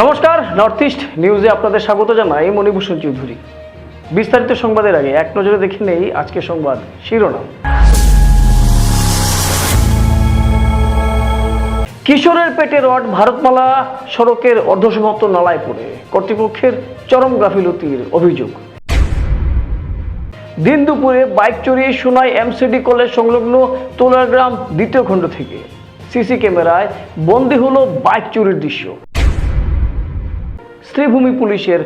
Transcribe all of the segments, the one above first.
নমস্কার north east নিউজে আপনাদের স্বাগত জানাই মণিভূষণ চৌধুরী। বিস্তারিত সংবাদের আগে এক নজরে দেখে নেই আজকে সংবাদ শিরোনাম। কিশোরের পেটে রড, ভারতমালা সড়কের অর্ধসমাপ্ত নালায় পড়ে কর্তৃপক্ষের চরম গাফিলতির অভিযোগ। দিন দুপুরে বাইক চড়িয়ে শোনায় এমসিডি কলেজ সংলগ্ন তোলাগ্রাম দ্বিতীয় খণ্ড থেকে সিসি ক্যামেরায় বন্দী হলো বাইক চুরির দৃশ্য। শ্রীভূমি পুলিশের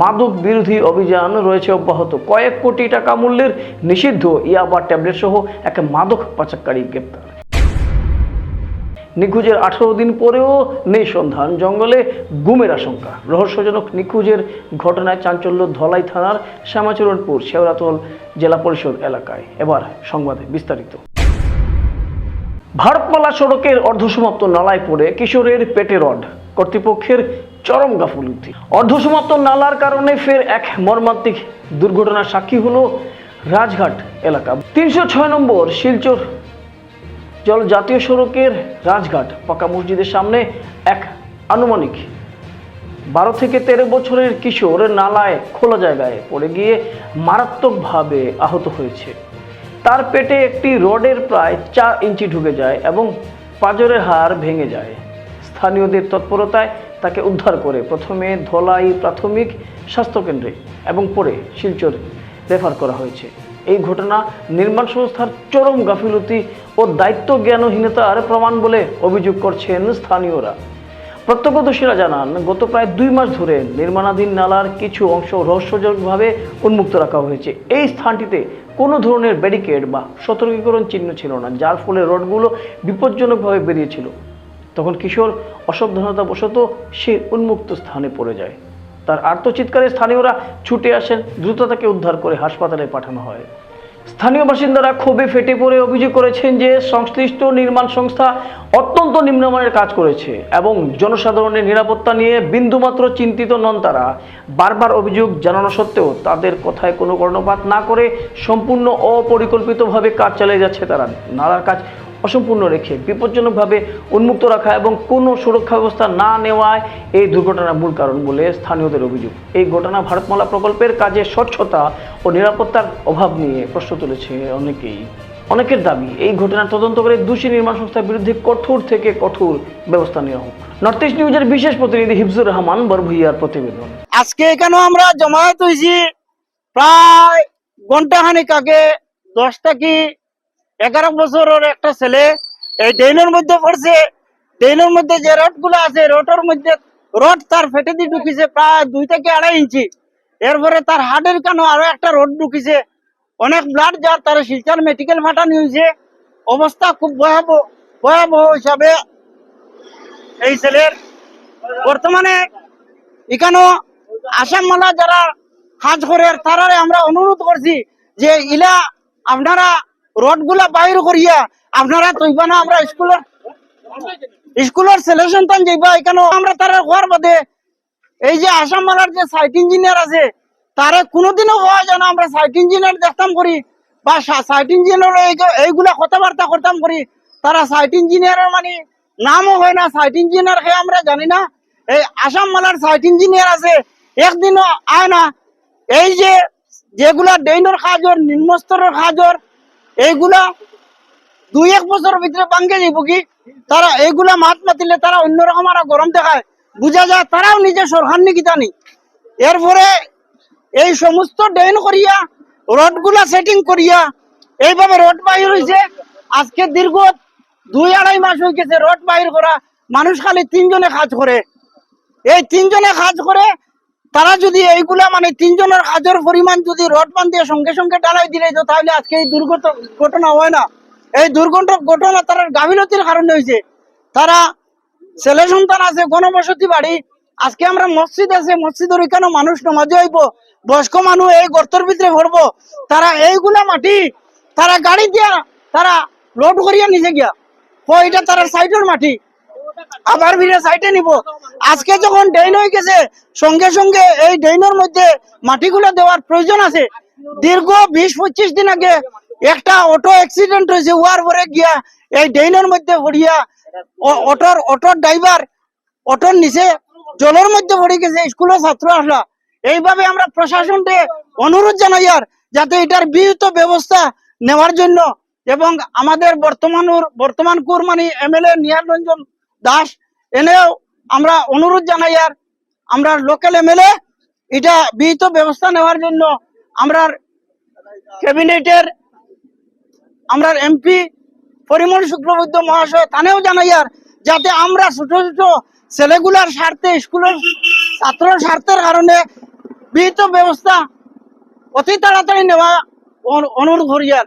মাদক বিরোধী অভিযান রয়েছে অব্যাহত। কয়েক কোটি টাকা মূল্যের নিষিদ্ধ ইয়াবা ট্যাবলেট সহ এক মাদক পাচারকারী গ্রেপ্তার। নিখোঁজের আঠারো দিন পরেও নেই সন্ধান। জঙ্গলে গুমের আশঙ্কা। রহস্যজনক নিখোঁজের ঘটনায় চাঞ্চল্য ধলাই থানার শ্যামাচরণপুর শেওরাতল জেলা পরিষদ এলাকায়। এবার সংবাদে বিস্তারিত। ভারতমালা সড়কের অর্ধসমাপ্ত নালায় পড়ে কিশোরের পেটে রড। কর্তৃপক্ষের চরম গাফুলতি। অর্ধসমাপ্ত নালার কারণে ফের এক মর্মান্তিক দুর্ঘটনার সাক্ষী হলো রাজঘাট এলাকা। তিনশো ছয় নম্বর শিলচর জল জাতীয় সড়কের রাজঘাট পাকা মসজিদের সামনে এক আনুমানিক বারো থেকে তেরো বছরের কিশোর নালায় খোলা জায়গায় পড়ে গিয়ে মারাত্মকভাবে আহত হয়েছে। তার পেটে একটি রডের প্রায় চার ইঞ্চি ঢুকে যায় এবং পাঁজরের হাড় ভেঙে যায়। স্থানীয়দের তৎপরতায় তাকে উদ্ধার করে প্রথমে ধলাই প্রাথমিক স্বাস্থ্যকেন্দ্রে এবং পরে শিলচর রেফার করা হয়েছে। এই ঘটনা নির্মাণ সংস্থার চরম গাফিলতি ও দায়িত্ব জ্ঞানহীনতার প্রমাণ বলে অভিযোগ করছেন স্থানীয়রা। প্রত্যক্ষদর্শীরা জানান, গত প্রায় দুই মাস ধরে নির্মাণাধীন নালার কিছু অংশ রহস্যজনকভাবে উন্মুক্ত রাখা হয়েছে। এই স্থানটিতে কোনো ধরনের ব্যারিকেড বা সতর্কীকরণ চিহ্ন ছিল না, যার ফলে রডগুলো বিপজ্জনকভাবে বেরিয়েছিল। তখন কিশোর অসাবধানতাবশত সে উন্মুক্ত স্থানে পড়ে যায়। তার আর্তচিৎকারে স্থানীয়রা ছুটে আসেন, দ্রুত তাকে উদ্ধার করে হাসপাতালে পাঠানো হয়। স্থানীয় বাসিন্দারা ক্ষোভে ফেটে পড়ে অভিযোগ করেছেন যে সংশ্লিষ্ট নির্মাণ সংস্থা অত্যন্ত নিম্নমানের কাজ করেছে এবং জনসাধারণের নিরাপত্তা নিয়ে বিন্দুমাত্র চিন্তিত নন তারা। বারবার অভিযোগ জানানো সত্ত্বেও তাদের কথায় কোনো কর্ণপাত না করে সম্পূর্ণ অপরিকল্পিতভাবে কাজ চালিয়ে যাচ্ছে তারা। নালার কাজ অসম্পূর্ণ রেখে বিপজ্জনকভাবে উন্মুক্ত রাখা এবং কোনো সুরক্ষা ব্যবস্থা না নেওয়ায় এই দুর্ঘটনার মূল কারণ বলে স্থানীয়দের অভিযোগ। এই ঘটনা ভারতমালা প্রকল্পের কাজে স্বচ্ছতা ও নিরাপত্তার অভাব নিয়ে প্রশ্ন তুলেছে অনেকেই। অনেকের দাবি, এই ঘটনার তদন্ত করে দোষী নির্মাণ সংস্থার বিরুদ্ধে কঠোর থেকে কঠোর ব্যবস্থা নেওয়া হোক। নর্থ ইস্ট নিউজের বিশেষ প্রতিনিধি হিফজুর রহমান বরভুইয়ার প্রতিবেদন। আজকে এখানে আমরা জমায়েত হয়েছি। প্রায় ঘণ্টা খানিক আগে দশটা কি এগারো বছরের একটা ছেলে, এই ড্রেনের মধ্যে পড়ছে। ড্রেনের মধ্যে যে রডগুলো আছে, রোডের মধ্যে রড তার ফেটে দিয়ে ঢুকিছে প্রায় দুই থেকে আড়াই ইঞ্চি। এরপরে তার হার্টের কেন আরও একটা রড ঢুকিছে। অনেক ব্লাড যার, তার শিলচর মেডিকেল ফাটানি হয়েছে। অবস্থা খুব ভয়াবহ ভয়াবহ হিসাবে এই ছেলের। বর্তমানে এখানেও আসাম মালা যারা কাজ করে তারারে আমরা অনুরোধ করছি যে ইলা আপনারা রডগুলা বাইর করিয়া আপনারা তৈবা না, আমরা স্কুলের স্কুলের ছেলে সন্তান যাইবা এখানেও আমরা তারা হওয়ার বাদে এই যে আসাম মালার যে সাইট ইঞ্জিনিয়ার আছে, তারে কোনোদিনও হওয়া যায় না, আমরা সাইট ইঞ্জিনিয়ার দেখতাম করি, বা সাইট ইঞ্জিনিয়ার এইগুলা কথাবার্তা করতাম করি। তারা সাইট ইঞ্জিনিয়ারের মানে নামও হয় না সাইট ইঞ্জিনিয়ার কে আমরা জানি না। এই আসাম মালার সাইট ইঞ্জিনিয়ার আছে, একদিনও আয় না। এই যেগুলা ডেইনর কাজর নিম্নস্তরের কাজর এইগুলা দুই এক বছর ভিতরে ভাঙ্গে যাইব কি? তারা এইগুলা মাত মাতিলে তারা অন্যরকম আরও গরম দেখায়। বুঝা যায় তারাও নিজে সরকার নিকি জানি। এরপরে এই সমস্ত ড্রেন করিয়া রডগুলা সেটিং করিয়া, এইভাবে রড বাহির হয়েছে আজকে দীর্ঘ দুই আড়াই মাস হয়ে গেছে রড বাহির করা। মানুষ খালি তিনজনে কাজ করে। এই তিনজনে কাজ করে তারা যদি এইগুলা মানে তিনজনের কাজের পরিমাণ যদি রড বান দিয়ে সঙ্গে সঙ্গে ডালাই দিলে তো তাহলে আজকে এই দুর্ঘটনা ঘটনা হয় না। এই দুর্ঘটনা ঘটনা তার গাফিলতির কারণে হয়েছে। তারা ছেলে সন্তান আছে, গণবসতি বাড়ি। আজকে আমরা মসজিদ আছে, মসজিদের ওইখানে মানুষ নমাজে হইব বয়স্ক মানুষ এই গর্তর ভিতরে ভরবো তারা এইগুলা মাটি, তারা গাড়ি দিয়া তারা লোড করিয়া নিজে গিয়া। এটা তারা সাইডের মাটি? আবার ফিরে সাইডে নিব। আজকে যখন ড্রেন হয়ে গেছে, সঙ্গে সঙ্গে এই ড্রেনের মধ্যে মাটিগুলো দেওয়ার প্রয়োজন আছে। দীর্ঘ বিশ পঁচিশ দিন আগে একটা অটো অ্যাক্সিডেন্ট হয়েছে ওয়ার পরে গিয়া এই ড্রেনের মধ্যে পড়িয়া অটোর অটোর ড্রাইভার অটোর নিচে জলের মধ্যে পড়ে গেছে, স্কুলের ছাত্র আসলা। এইভাবে আমরা প্রশাসনকে অনুরোধ জানাই আর, যাতে এটার বিহিত ব্যবস্থা নেওয়ার জন্য। এবং আমাদের বর্তমান বর্তমান কুরমানি এমএলএ নিহার রঞ্জন দাস। এনেও আমরা অনুরোধ জানাই আর আমরা লোকাল এমএলএ এটা বিহিত ব্যবস্থা নেওয়ার জন্য আমরা ক্যাবিনেটের, আমরা এমপি পরিমল শুক্লবৈদ্য মহাশয় তানেও জানাই আর যাতে আমরা ছোট ছোট ছেলেগুলার স্বার্থে, স্কুলের ছাত্র স্বার্থের কারণে বিহিত ব্যবস্থা অতি তাড়াতাড়ি নেওয়া অনু- অনুরোধ করি আর।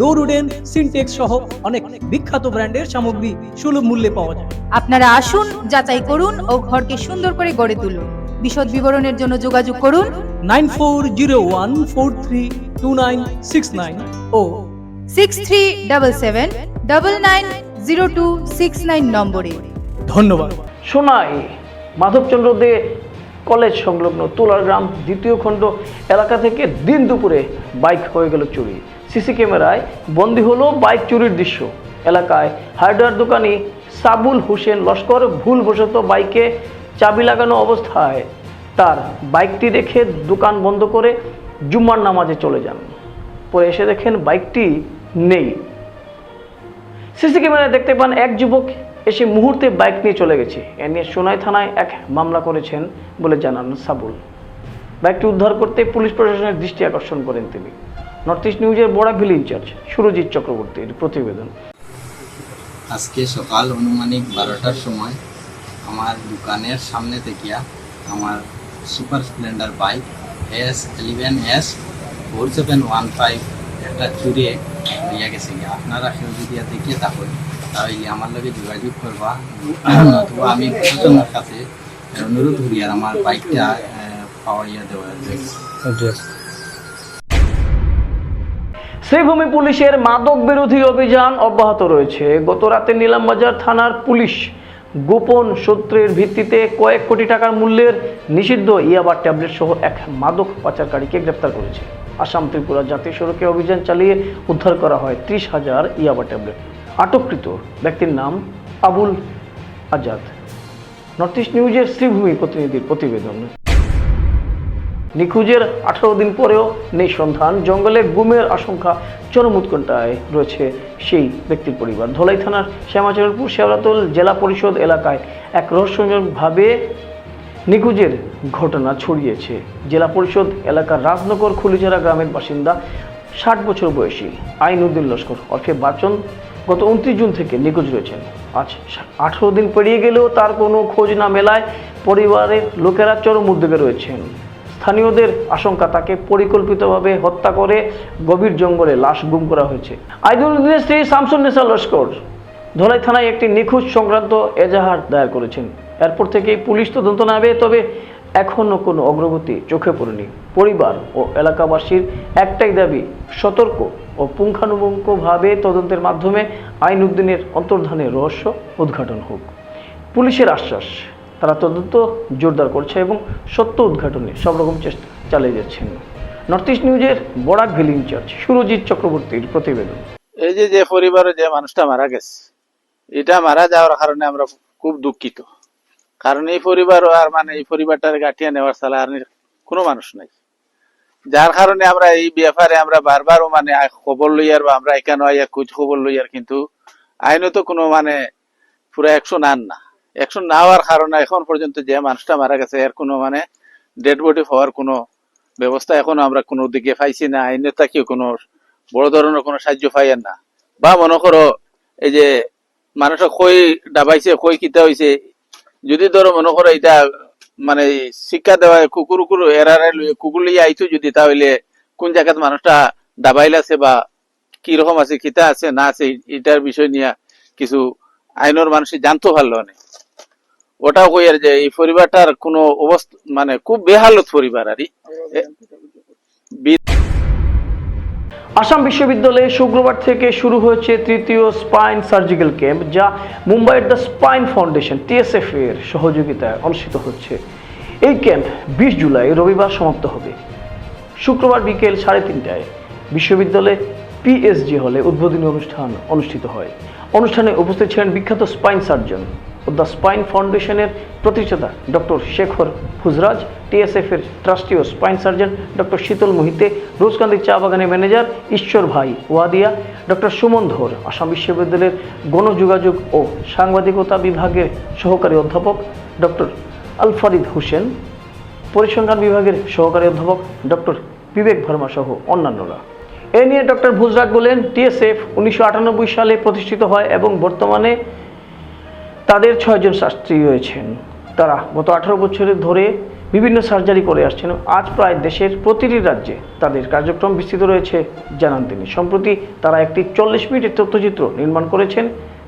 door wooden Sintex সহ অনেক বিখ্যাত ব্র্যান্ডের সামগ্রী সুলভ মূল্যে পাওয়া যায়। আপনারা আসুন যাচাই করুন ও ঘরকে সুন্দর করে গড়ে তুলুন। বিশদ বিবরণের জন্য যোগাযোগ করুন। Nine four zero one four three two nine six nine o six three double seven double nine zero two six nine নম্বরে। ধন্যবাদ। সোনাই মাধবচন্দ্র দে কলেজ সংলগ্ন তুলার গ্রাম দ্বিতীয় খণ্ড এলাকা থেকে দিন দুপুরে বাইক হয়ে গেল চুরি। সিসি ক্যামেরায় বন্দি হলো বাইক চুরির দৃশ্য। এলাকায় হার্ডওয়্যার দোকানি সাবুল হোসেন লস্কর ভুলবশত বাইকে চাবি লাগানো অবস্থায় তার বাইকটি রেখে দোকান বন্ধ করে জুম্মার নামাজে চলে যান। পরে এসে দেখেন বাইকটি নেই। সিসি ক্যামেরায় দেখতে পান এক যুবক এসে মুহূর্তে বাইক নিয়ে চলে গেছে। এ নিয়ে সোনাই থানায় এক মামলা করেছেন বলে জানান সাবুল। বাইকটি উদ্ধার করতে পুলিশ প্রশাসনের দৃষ্টি আকর্ষণ করেন তিনি। নর্থ ইস্ট নিউজের বড়াভিল ইনচার্জ সুরজিৎ চক্রবর্তীর প্রতিবেদন। আজকে সকাল অনুমানিক বারোটার সময় আমার দোকানের সামনে থেকে আমার Super Splendor bike S eleven S four seven one five একটা চুরিয়ে নিয়ে গেছে। গিয়া। আপনারা কেউ যদি দেখে থাকেন তাহলে আমার লগে যোগাযোগ করবা। অথবা আমি প্রশাসনের কাছে অনুরোধ করি আর আমার বাইকটা আহ, পাওয়াইয়া দেওয়া শ্রীভূমি পুলিশের মাদক বিরোধী অভিযান অব্যাহত রয়েছে। গত রাতে নিলামবাজার থানার পুলিশ গোপন সূত্রের ভিত্তিতে কয়েক কোটি টাকার মূল্যের নিষিদ্ধ ইয়াবা ট্যাবলেট সহ এক মাদক পাচারকারীকে গ্রেপ্তার করেছে। আসাম ত্রিপুরা জাতীয় সড়কে অভিযান চালিয়ে উদ্ধার করা হয় ত্রিশ হাজার ইয়াবা ট্যাবলেট। আটককৃত ব্যক্তির নাম আবুল আজাদ। নর্থ ইস্ট নিউজের শ্রীভূমি প্রতিনিধির প্রতিবেদন। নিখোঁজের আঠারো দিন পরেও নেই সন্ধান। জঙ্গলে গুমের আশঙ্কা চরম উৎকণ্ঠায় রয়েছে সেই ব্যক্তির পরিবার। ধলাই থানার শ্যামাচরণপুর শেওড়াতল জেলা পরিষদ এলাকায় এক রহস্যজনকভাবে নিখোঁজের ঘটনা ছড়িয়েছে। জেলা পরিষদ এলাকার রাজনগর খুলিচারা গ্রামের বাসিন্দা, ষাট বছর বয়সী আইনুদ্দিন লস্কর অর্থে বাচন গত উনত্রিশ জুন থেকে নিখোঁজ রয়েছেন। আজ আঠারো দিন পেরিয়ে গেলেও তার কোনো খোঁজ না মেলায় পরিবারের লোকেরা চরম উদ্যোগে রয়েছেন। স্থানীয়দের আশঙ্কা, তাকে পরিকল্পিতভাবে হত্যা করে গভীর জঙ্গলে লাশ গুম করা হয়েছে। আইদুলুদ্দিনের স্ত্রী শামসুন নেসা লস্কর ধলাই থানায় একটি নিখোঁজ সংক্রান্ত এজাহার দায়ের করেছেন। এরপর থেকেই পুলিশ তদন্ত নেবে তবে এখনও কোনো অগ্রগতি চোখে পড়েনি। পরিবার ও এলাকাবাসীর একটাই দাবি, সতর্ক ও পুঙ্খানুপুঙ্খভাবে তদন্তের মাধ্যমে আইন উদ্দিনের অন্তর্ধানের রহস্য উদ্ঘাটন হোক। পুলিশের আশ্বাস তারা তদন্ত জোরদার করছে এবং সত্য উদ্ঘাটনে সব রকম চেষ্টা চালিয়ে যাচ্ছেন। নর্থ ইস্ট নিউজের বরাক ভ্যালি ইনচার্জ সুরজিৎ চক্রবর্তীর প্রতিবেদন। এই যে যে পরিবারে যে মানুষটা মারা গেছে, এটা মারা যাওয়ার কারণে আমরা খুব দুঃখিত। কারণ এই পরিবার আর মানে এই পরিবারটার গাঠিয়া নেওয়ার সালা আর কোনো মানুষ নাই। যার কারণে আমরা এই ব্যাপারে আমরা বারবারও মানে খবর লইয়ার বা আমরা এখানে আইয়া খোঁজ খবর লইয়ার কিন্তু আইনত কোনো মানে পুরো অ্যাকশন আন না। অ্যাকশন না হওয়ার কারণে এখন পর্যন্ত যে মানুষটা মারা গেছে, এর কোনো মানে ডেড বডি হওয়ার কোনো ব্যবস্থা এখনও আমরা কোনো দিকে পাইছি না। আইনে তাকেও কোনো বড় ধরনের কোনো সাহায্য পাইয়েন না। বা মনে করো, এই যে মানুষের কই ডাবাইছে কই কিতা হইছে, যদি ধরো মনে করো এটা মানে শিক্ষা দেওয়া কুকুর কুকুর এরারে কুকুর লিয়ে আইছো যদি, তাহলে কোন জায়গাত মানুষটা ডাবাইল আছে বা কি রকম আছে, কিতা আছে, না আছে, এটার বিষয় নিয়ে কিছু আইনের মানুষ জানতে পারল না ওটাও কইয়ার যে এই পরিবারটার কোনো অবস্থা মানে খুব বেহালত পরিবার আর আসাম বিশ্ববিদ্যালয়ে শুক্রবার থেকে শুরু হয়েছে তৃতীয় স্পাইন সার্জিক্যাল ক্যাম্প, যা মুম্বাইয়ের দ্য স্পাইন ফাউন্ডেশন, টিএসএফ এর সহযোগিতায় অনুষ্ঠিত হচ্ছে। এই ক্যাম্প বিশ জুলাই, রবিবার সমাপ্ত হবে। শুক্রবার বিকেল সাড়ে তিনটায় বিশ্ববিদ্যালয়ে পিএসজি হলে উদ্বোধনী অনুষ্ঠান অনুষ্ঠিত হয়। অনুষ্ঠানে উপস্থিত ছিলেন বিখ্যাত স্পাইন সার্জন। ও দ্য স্পাইন ফাউন্ডেশনের প্রতিষ্ঠাতা ডক্টর শেখর ফুজরাজ টিএসএফের ট্রাস্টি ও spine surgeon doctor Sheetal Mohite রোজকান্দি চা বাগানের ম্যানেজার ঈশ্বর ভাই ওয়াদিয়া, ডক্টর সুমন ধর, আসাম বিশ্ববিদ্যালয়ের গণযোগাযোগ ও সাংবাদিকতা বিভাগের সহকারী অধ্যাপক ডক্টর আলফারিদ হোসেন, পরিসংখ্যান বিভাগের সহকারী অধ্যাপক ডক্টর বিবেক ভার্মা সহ অন্যান্যরা। এ নিয়ে ডক্টর ভুজরাজ বলেন টিএসএফ উনিশশো আটানব্বই সালে প্রতিষ্ঠিত হয় এবং বর্তমানে তাদের ছয়জন শাস্ত্রী রয়েছেন। তারা গত আঠারো বছরের ধরে বিভিন্ন সার্জারি করে আসছেন আজ প্রায় দেশের প্রতিটি রাজ্যে তাদের কার্যক্রম বিস্তৃত রয়েছে জানান তিনি। সম্প্রতি তারা একটি চল্লিশ মিনিটের তথ্যচিত্র নির্মাণ করেছেন,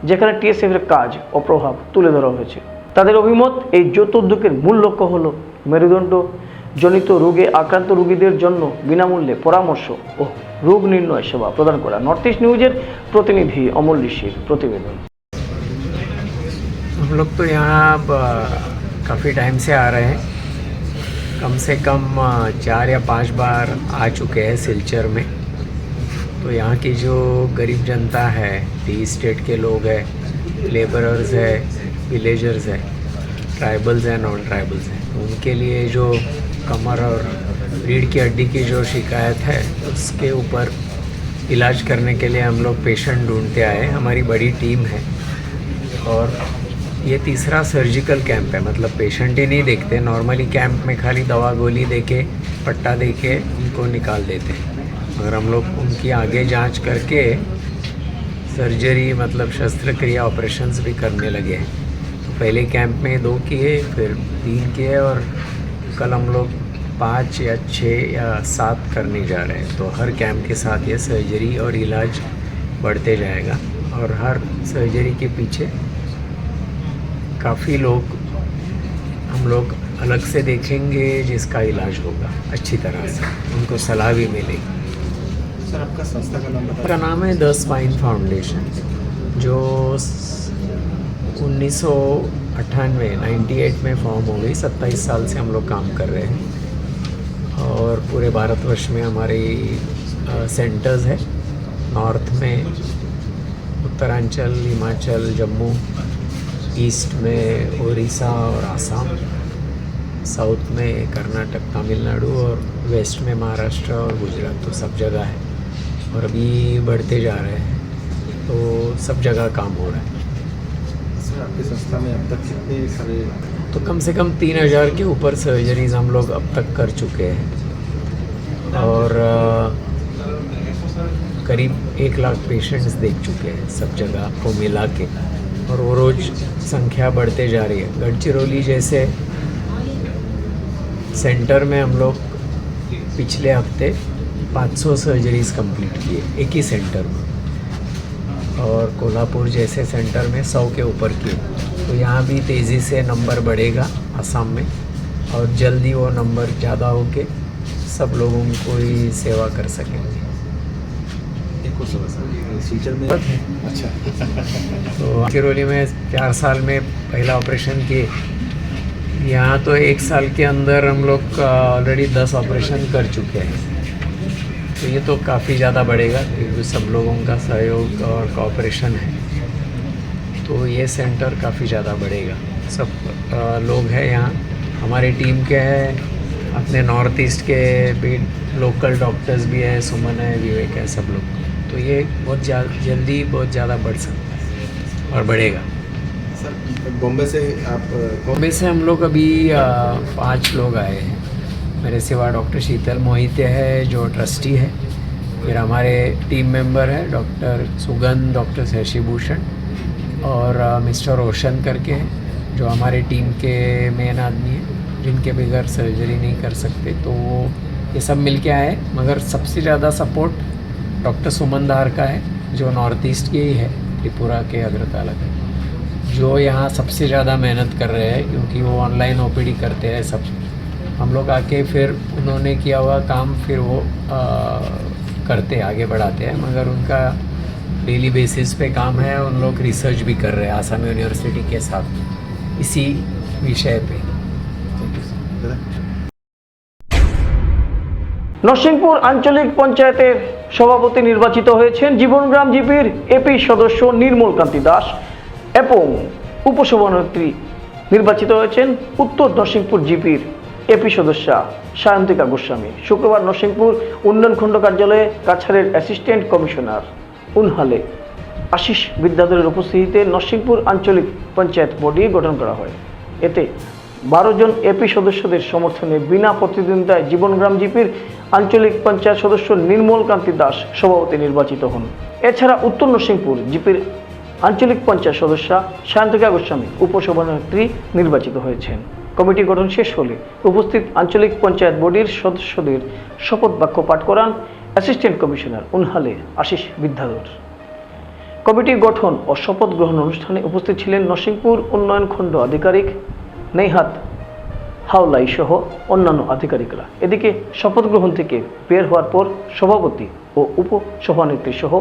যেখানে টিএসএফ এর কাজ ও প্রভাব তুলে ধরা হয়েছে। তাদের অভিমত, এই যৌথ উদ্যোগের মূল লক্ষ্য হল মেরুদণ্ড জনিত রোগে আক্রান্ত রোগীদের জন্য বিনামূল্যে পরামর্শ ও রোগ নির্ণয় সেবা প্রদান করা। নর্থ ইস্ট নিউজের প্রতিনিধি অমল ঋষির প্রতিবেদন। हम लोग तो यहाँ काफ़ी टाइम से आ रहे हैं कम से कम चार या पाँच बार आ चुके हैं सिलचर में तो यहाँ की जो गरीब जनता है, टी स्टेट के लोग हैं लेबरर्स है विलेजर्स है ट्राइबल्स हैं नॉन ट्राइबल्स हैं तो उनके लिए जो कमर और रीढ़ की हड्डी की जो शिकायत है, उसके ऊपर इलाज करने के लिए हम लोग पेशेंट ढूंढते आए। हमारी बड़ी टीम है और ये तीसरा सर्जिकल कैंप है। मतलब पेशेंट ही नहीं देखते नॉर्मली कैंप में खाली दवा गोली दे के पट्टा दे के उनको निकाल देते हैं। मगर हम लोग उनकी आगे जाँच करके सर्जरी मतलब शस्त्रक्रिया ऑपरेशंस भी करने लगे हैं। तो पहले कैंप में दो किए, फिर तीन किए और कल हम लोग पाँच या छः या सात करने जा रहे हैं। तो हर कैंप के साथ ये सर्जरी और इलाज बढ़ते जाएगा और हर सर्जरी के पीछे काफ़ी लोग हम लोग अलग से देखेंगे जिसका इलाज होगा अच्छी तरह से। उनको सलाह भी मिलेगी सर आपका संस्था का नाम का नाम है द स्पाइन फाउंडेशन जो उन्नीस सौ अट्ठानवे नाइन्टी एट में फॉर्म हो गई। सत्ताईस साल से हम लोग काम कर रहे हैं। और पूरे भारतवर्ष में हमारे सेंटर्स है। नॉर्थ में उत्तरांचल हिमाचल जम्मू। ईस्ट में उड़ीसा और आसाम साउथ में कर्नाटक तमिलनाडु और वेस्ट में महाराष्ट्र और गुजरात तो सब जगह है। और अभी बढ़ते जा रहे हैं तो सब जगह काम हो रहा है। सर आपकी संस्था में अब तक कितने सारे तो कम से कम तीन हज़ार के ऊपर सर्जरीज हम लोग अब तक कर चुके हैं। और करीब एक लाख पेशेंट्स देख चुके हैं सब जगह को मिला के और वो रोज़ संख्या बढ़ते जा रही है। गढ़चिरौली जैसे सेंटर में हम लोग पिछले हफ़्ते 500 सर्जरीज कंप्लीट किए, एक ही सेंटर में। और कोल्हापुर जैसे सेंटर में 100 के ऊपर किए। तो यहाँ भी तेज़ी से नंबर बढ़ेगा असम में और जल्दी वो नंबर ज़्यादा होके सब लोगों को ही सेवा कर सकेंगे। सिलचर में। अच्छा। तो चिरोली में चार साल में पहला ऑपरेशन किए। यहाँ तो एक साल के अंदर हम लोग ऑलरेडी दस ऑपरेशन कर चुके हैं। तो ये तो काफ़ी ज़्यादा बढ़ेगा क्योंकि सब लोगों का सहयोग और कॉपरेशन है। तो ये सेंटर काफ़ी ज़्यादा बढ़ेगा। सब लोग हैं यहाँ। हमारी टीम के हैं अपने नॉर्थ ईस्ट के भी लोकल डॉक्टर्स भी हैं सुमन है विवेक है सब लोग। तो ये बहुत जल्दी बहुत ज़्यादा बढ़ सकता है और बढ़ेगा। सर बॉम्बे से आप बॉम्बे से हम लोग अभी पाँच लोग आए हैं। मेरे सिवा डॉक्टर शीतल मोहिते है जो ट्रस्टी है। फिर हमारे टीम मेंबर है डॉक्टर सुगंध डॉक्टर शशि भूषण और मिस्टर रोशन करके हैं जो हमारे टीम के मेन आदमी हैं जिनके बगैर सर्जरी नहीं कर सकते। तो वो ये सब मिल के आए मगर सबसे ज़्यादा सपोर्ट डॉक्टर सुमन धार का है जो नॉर्थ ईस्ट के ही है त्रिपुरा के अग्रताला का। जो यहाँ सबसे ज़्यादा मेहनत कर रहे हैं क्योंकि वो ऑनलाइन ओपीडी करते हैं सब। हम लोग आके फिर उन्होंने किया हुआ काम फिर वो आ, करते आगे बढ़ाते हैं। मगर उनका डेली बेसिस पे काम है उन लोग रिसर्च भी कर रहे हैं आसाम यूनिवर्सिटी के साथ इसी विषय पे। নরসিংপুর আঞ্চলিক পঞ্চায়েতের সভাপতি নির্বাচিত হয়েছেন জীবনগ্রাম জিপির এপি সদস্য নির্মল কান্তি দাস এবং উপসভানেত্রী নির্বাচিত হয়েছেন উত্তর নরসিংপুর জিপির এপি সদস্যা সায়ন্তিকা গোস্বামী। শুক্রবার নরসিংপুর উন্নয়ন খণ্ড কার্যালয়ে কাছাড়ের অ্যাসিস্ট্যান্ট কমিশনার উনহালে আশিস বিদ্যাধরের উপস্থিতিতে নরসিংপুর আঞ্চলিক পঞ্চায়েত বডি গঠন করা হয়। এতে বারো জন এপি সদস্যদের সমর্থনে বিনা প্রতিদ্বন্দ্বিতায় জীবনগ্রাম জিপির আঞ্চলিক পঞ্চায়েত সদস্য নির্মল কান্তি দাস সভাপতি নির্বাচিত হন। এছাড়া উত্তর নরসিংপুর জিপির আঞ্চলিক পঞ্চায়েত সদস্যা শান্তিকা গোস্বামী উপসভানেত্রী নির্বাচিত হয়েছেন। কমিটি গঠন শেষ হলে উপস্থিত আঞ্চলিক পঞ্চায়েত বডির সদস্যদের শপথ বাক্য পাঠ করান assistant commissioner Unhale Ashis Vidyadhar. Committee গঠন ও শপথ গ্রহণ অনুষ্ঠানে উপস্থিত ছিলেন নরসিংপুর উন্নয়ন খণ্ড আধিকারিক নেহাত হাওলাই সহ অন্যান্য আধিকারিকরা। এদিকে শপথ গ্রহণ থেকে বের হওয়ার পর সভাপতি ও উপ সভানেত্রী সহ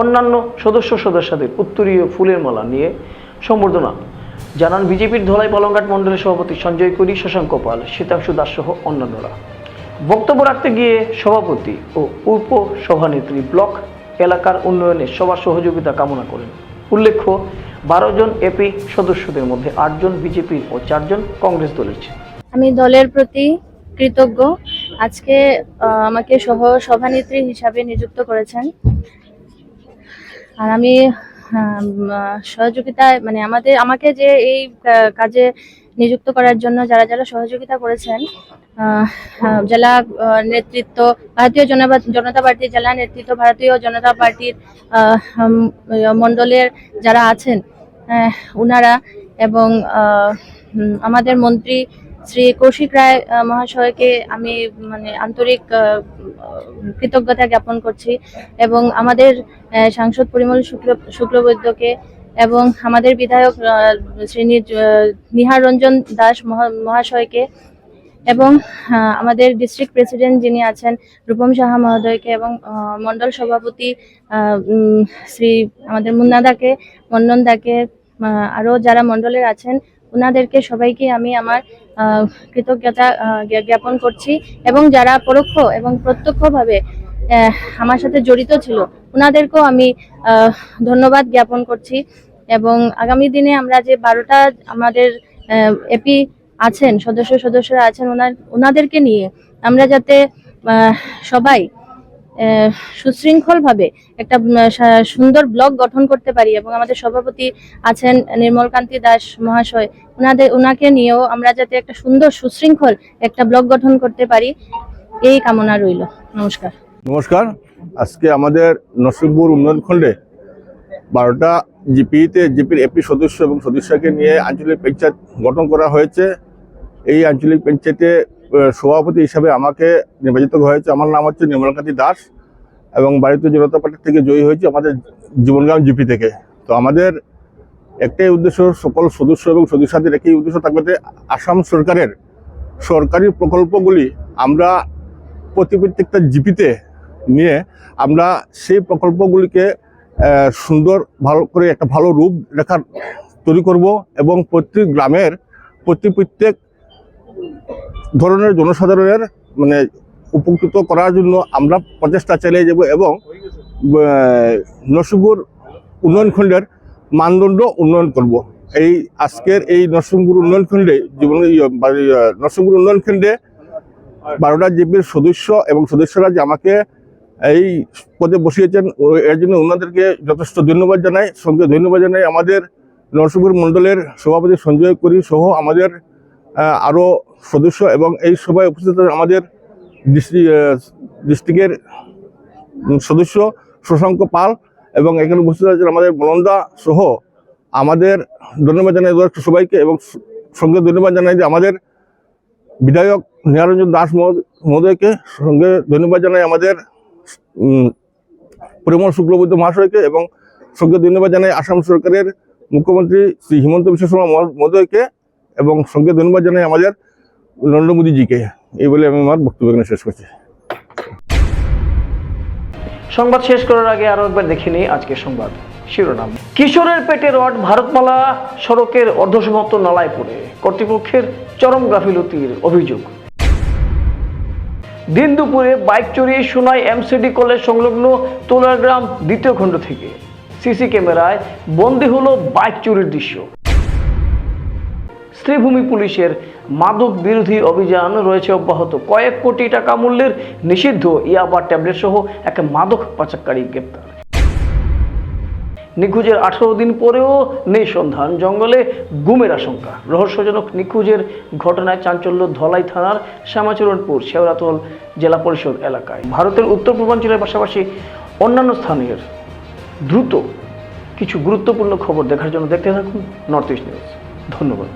অন্যান্য সদস্য সদস্যদের উত্তরীয় ফুলের মালা নিয়ে সম্বর্ধনা জানান বিজেপির ধলাই পালংঘাট মণ্ডলের সভাপতি সঞ্জয় করি, শশাঙ্ক পাল, শীতাংশু দাস সহ অন্যান্যরা। বক্তব্য রাখতে গিয়ে সভাপতি ও উপ সভানেত্রী ব্লক এলাকার উন্নয়নে সবার সহযোগিতা কামনা করেন। উল্লেখ্য বারো জন এপি সদস্যদের মধ্যে আটজন বিজেপি ও চারজন কংগ্রেস দলের ছিল। আমি দলের প্রতি কৃতজ্ঞ। আজকে আমাকে সহ সভানেত্রী হিসাবে নিযুক্ত করেছেন। আর আমি সহযোগিতায় মানে আমাদের, আমাকে যে এই কাজে নিযুক্ত করার জন্য যারা যারা সহযোগিতা করেছেন জেলা নেতৃত্ব, ভারতীয় জনতা- পার্টির জেলা নেতৃত্ব, ভারতীয় জনতা পার্টির মণ্ডলের যারা আছেন উনারা এবং আমাদের মন্ত্রী শ্রী কৌশিক রায় মহাশয়কে আমি মানে আন্তরিক কৃতজ্ঞতা জ্ঞাপন করছি এবং আমাদের সাংসদ পরিমল শুক্ল শুক্লবৈদ্যকে এবং আমাদের বিধায়ক শ্রী নিহার রঞ্জন দাস মহা- মহাশয়কে এবং আমাদের ডিস্ট্রিক্ট প্রেসিডেন্ট যিনি আছেন রূপম সাহা মহোদয়কে এবং আহ, মণ্ডল সভাপতি শ্রী আমাদের মুন্নাদাকে মন্ডনদাকে আহ, আরও যারা মণ্ডলের আছেন ওনাদেরকে সবাইকে আমি আমার কৃতজ্ঞতা জ্ঞাপন করছি। এবং যারা পরোক্ষ এবং প্রত্যক্ষভাবে আমার সাথে জড়িত ছিল ওনাদেরকেও আমি ধন্যবাদ জ্ঞাপন করছি। এবং আগামী দিনে আমরা যে বারোটা আমাদের এপি আছেন সদস্য সদস্যরা আছেন ওনার ওনাদেরকে নিয়ে আমরা যাতে সবাই সুশৃঙ্খলভাবে একটা সুন্দর ব্লগ গঠন করতে পারি এবং আমাদের সভাপতি আছেন নির্মলকান্তি দাস মহাশয় ওনাদের ওনাকে নিয়েও আমরা যাতে একটা সুন্দর সুশৃঙ্খল একটা ব্লগ গঠন করতে পারি, এই কামনা রইল। নমস্কার। নমস্কার। আজকে আমাদের নরসিংপুর উন্নয়ন খণ্ডে বারোটা জিপিতে, জিপির এপি সদস্য এবং সদস্যকে নিয়ে আঞ্চলিক পঞ্চায়েত গঠন করা হয়েছে। এই আঞ্চলিক পঞ্চায়েতে সভাপতি হিসাবে আমাকে নির্বাচিত হয়েছে। আমার নাম হচ্ছে নির্মলকান্তি দাস এবং ভারতীয় জনতা পার্টি থেকে জয়ী হয়েছে আমাদের জীবনগ্রাম জিপি থেকে। তো আমাদের একটাই উদ্দেশ্য সকল সদস্য এবং সদস্যদের একই উদ্দেশ্য থাকবে যে আসাম সরকারের সরকারি প্রকল্পগুলি আমরা প্রতি প্রত্যেকটা জিপিতে নিয়ে আমরা সেই প্রকল্পগুলিকে সুন্দর ভালো করে একটা ভালো রূপ রেখার তৈরি করব এবং প্রত্যেক গ্রামের, প্রতি প্রত্যেক ধরনের জনসাধারণের মানে উপকৃত করার জন্য আমরা প্রচেষ্টা চালিয়ে যাব এবং আহ, নরসিংপুর উন্নয়ন খণ্ডের মানদণ্ড উন্নয়ন করব। এই আজকের এই নরসিংপুর উন্নয়ন খণ্ডে জীবন ইয়ে, ইয়ে, নরসিংপুর উন্নয়ন খণ্ডে বারোটা জিপির সদস্য এবং সদস্যরা যে আমাকে এই পদে বসিয়েছেন এর জন্য ওনাদেরকে যথেষ্ট ধন্যবাদ জানাই। সঙ্গে ধন্যবাদ জানাই আমাদের নরসিংপুর মণ্ডলের সভাপতি সঞ্জয় করি সহ আমাদের আহ, আরও সদস্য এবং এই সভায় উপস্থিত আমাদের ডিস্ট্রিক্টের সদস্য শশাঙ্ক পাল এবং এখানে উপস্থিত আছেন আমাদের বলন্দা সহ আমাদের ধন্যবাদ জানাই সবাইকে এবং সঙ্গে ধন্যবাদ জানাই যে আমাদের বিধায়ক নিহারঞ্জন দাস মহোদ- মহোদয়কে সঙ্গে ধন্যবাদ জানাই আমাদের পরিমল শুক্লবৈদ্য মহাশয়কে এবং সঙ্গে ধন্যবাদ জানাই আসাম সরকারের মুখ্যমন্ত্রী শ্রী হিমন্ত বিশ্ব শর্মা মহোদয়কে এবং সঙ্গে ধন্যবাদ জানাই আমাদের নরেন্দ্র মোদীজিকে এই বলে আমি আমার বক্তব্য এখানে শেষ করছি। সংবাদ শেষ করার আগে আরও একবার দেখে নিই আজকের সংবাদ। শিরোনাম। কিশোরের পেটে রড ভারতমালা সড়কের অর্ধসমাপ্ত নালায় পড়ে কর্তৃপক্ষের চরম গাফিলতির অভিযোগ। দিন দুপুরে বাইক চড়িয়ে সোনাই এমসিডি কলেজ সংলগ্ন তোলারগ্রাম দ্বিতীয় খণ্ড থেকে সিসি ক্যামেরায় বন্দী হলো বাইক চুরির দৃশ্য। শ্রীভূমি পুলিশের মাদক বিরোধী অভিযান রয়েছে অব্যাহত। কয়েক কোটি টাকা মূল্যের নিষিদ্ধ ইয়াবা ট্যাবলেট সহ এক মাদক পাচারকারী গ্রেপ্তার। নিখোঁজের আঠারো দিন পরেও নেই সন্ধান জঙ্গলে গুমের আশঙ্কা। রহস্যজনক নিখোঁজের ঘটনায় চাঞ্চল্য ধলাই থানার শ্যামাচরণপুর শেওরাতল জেলা পরিষদ এলাকায়। ভারতের উত্তর পূর্বাঞ্চলের পাশাপাশি অন্যান্য স্থানের দ্রুত কিছু গুরুত্বপূর্ণ খবর দেখার জন্য দেখতে থাকুন নর্থ ইস্ট নিউজ। ধন্যবাদ।